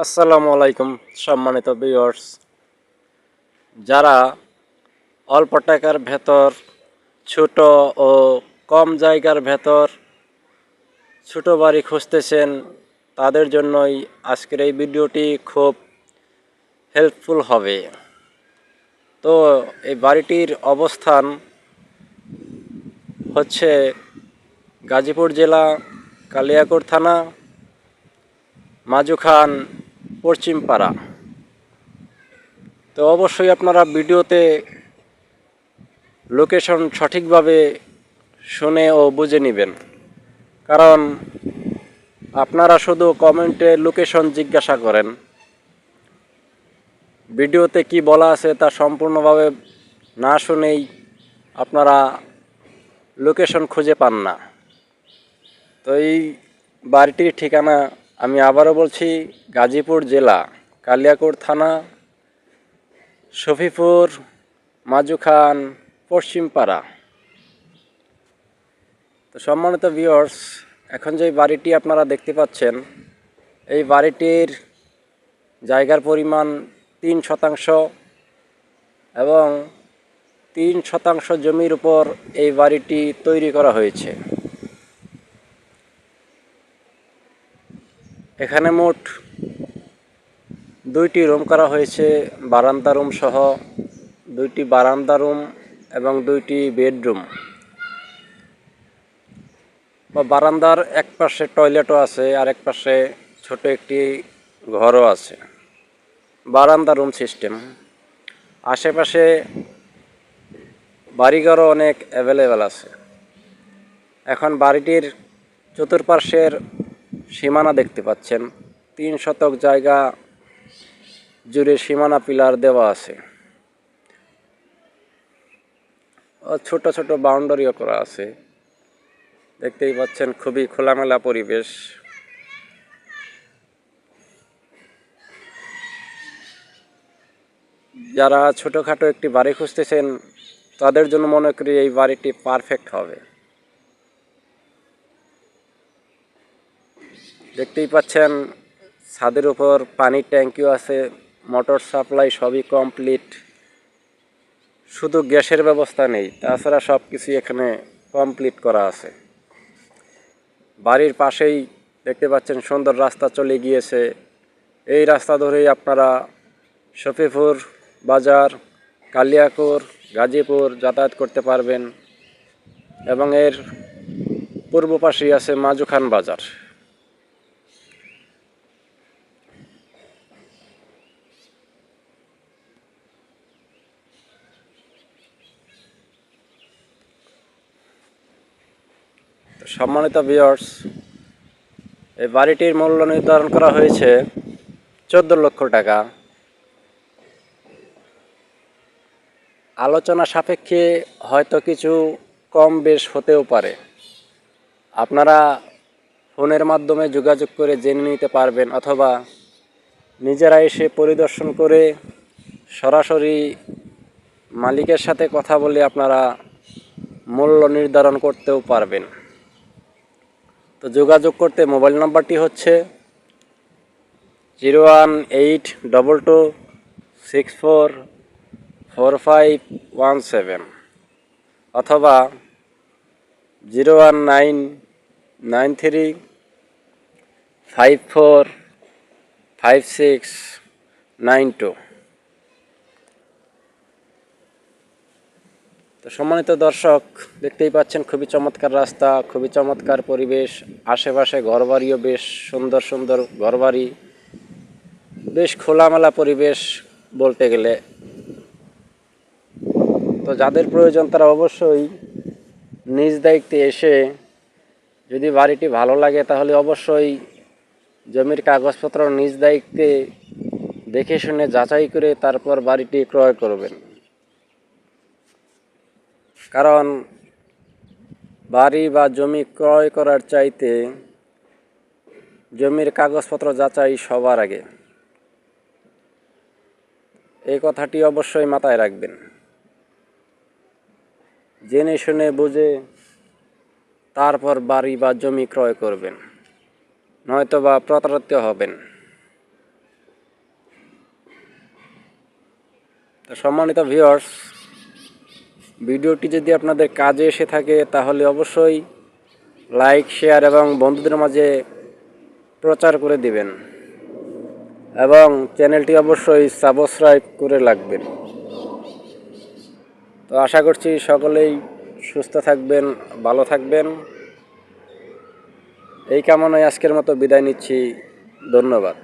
আসসালামু আলাইকুম সম্মানিত ভিউয়ার্স যারা অল্প টাকার ভেতর, ছোট ও কম জায়গার ভেতর ছোট বাড়ি খুঁজতেছেন, তাদের জন্যই আজকের এই ভিডিওটি খুব হেল্পফুল হবে। তো এই বাড়িটির অবস্থান হচ্ছে গাজীপুর জেলা কালিয়াকোট থানা, মাজুখান পশ্চিমপাড়া। তো অবশ্যই আপনারা ভিডিওতে লোকেশন সঠিকভাবে শুনে ও বুঝে নেবেন। কারণ আপনারা শুধু কমেন্টে লোকেশন জিজ্ঞাসা করেন, ভিডিওতে কি বলা আছে তা সম্পূর্ণভাবে না শুনেই আপনারা লোকেশন খুঁজে পান না। তো এই বাড়িটির ঠিকানা আমি আবারও বলছি, গাজীপুর জেলা, কালিয়াকোট থানা, শফিপুর মাজুখান পশ্চিমপাড়া তো সম্মানিত ভিউয়ার্স এখন যে বাড়িটি আপনারা দেখতে পাচ্ছেন, এই বাড়িটির জায়গার পরিমাণ তিন শতাংশ এবং তিন শতাংশ জমির উপর এই বাড়িটি তৈরি করা হয়েছে। এখানে মোট দুইটি রুম করা হয়েছে, বারান্দা রুম সহ দুইটি বারান্দা রুম এবং দুইটি বেডরুম। বা বারান্দার এক পাশে টয়লেটও আছে, আর এক পাশে ছোট একটি ঘরও আছে। বারান্দা রুম সিস্টেম। আশেপাশে বাড়িঘরও অনেক অ্যাভেলেবেল আছে। এখন বাড়িটির চতুর্পার্শ্বের সীমানা দেখতে পাচ্ছেন। তিন শতক জায়গা জুড়ে সীমানা পিলার দেওয়া আছে। ছোট ছোট বাউন্ডারিও করা আছে। দেখতেই পাচ্ছেন খুবই খোলামেলা পরিবেশ। যারা ছোটোখাটো একটি বাড়ি খুঁজতেছেন, তাদের জন্য মনে করি এই বাড়িটি পারফেক্ট হবে। দেখতেই পাচ্ছেন, ছাদের উপর পানির ট্যাঙ্কিও আছে, মোটর সাপ্লাই সবই কমপ্লিট। শুধু গ্যাসের ব্যবস্থা নেই, তাছাড়া সব কিছুই এখানে কমপ্লিট করা আছে। বাড়ির পাশেই দেখতে পাচ্ছেন, সুন্দর রাস্তা চলে গিয়েছে। এই রাস্তা ধরেই আপনারা শফিপুর বাজার, কালিয়াকুর, গাজীপুর যাতায়াত করতে পারবেন। এবং এর পূর্ব পাশেই আছে মাজুখান বাজার। সম্মানিত ভিউয়ার্স এই বাড়িটির মূল্য নির্ধারণ করা হয়েছে চোদ্দ লক্ষ টাকা। আলোচনা সাপেক্ষে হয়তো কিছু কম বেশ হতেও পারে। আপনারা ফোনের মাধ্যমে যোগাযোগ করে জেনে নিতে পারবেন অথবা নিজেরা এসে পরিদর্শন করে সরাসরি মালিকের সাথে কথা বলে আপনারা মূল্য নির্ধারণ করতেও পারবেন। তো যোগাযোগ করতে মোবাইল নাম্বারটি হচ্ছে zero one eight double two six four four five one seven অথবা zero one nine nine three five four five six nine two. তো সম্মানিত দর্শক, দেখতেই পাচ্ছেন খুবই চমৎকার রাস্তা, খুবই চমৎকার পরিবেশ, আশেপাশে ঘরবাড়িও বেশ সুন্দর সুন্দর ঘরবাড়ি, বেশ খোলামেলা পরিবেশ বলতে গেলে। তো যাদের প্রয়োজন তারা অবশ্যই নিজ দায়িত্বে এসে যদি বাড়িটি ভালো লাগে তাহলে অবশ্যই জমির কাগজপত্র নিজ দায়িত্বে দেখে শুনে যাচাই করে তারপর বাড়িটি ক্রয় করবেন। কারণ বাড়ি বা জমি ক্রয় করার চাইতে জমির কাগজপত্র যাচাই সবার আগে। এই কথাটি অবশ্যই মাথায় রাখবেন। জেনে শুনে বুঝে তারপর বাড়ি বা জমি ক্রয় করবেন নয়তো বা প্রতারিত হবেন। সম্মানিত ভিউয়ার্স ভিডিওটি যদি আপনাদের কাজে এসে থাকে, তাহলে অবশ্যই লাইক, শেয়ার এবং বন্ধুদের মাঝে প্রচার করে দিবেন। এবং চ্যানেলটি অবশ্যই সাবস্ক্রাইব করে রাখবেন। তো আশা করছি সকলেই সুস্থ থাকবেন, ভালো থাকবেন। এই কামনায় আজকের মতো বিদায় নিচ্ছি। ধন্যবাদ।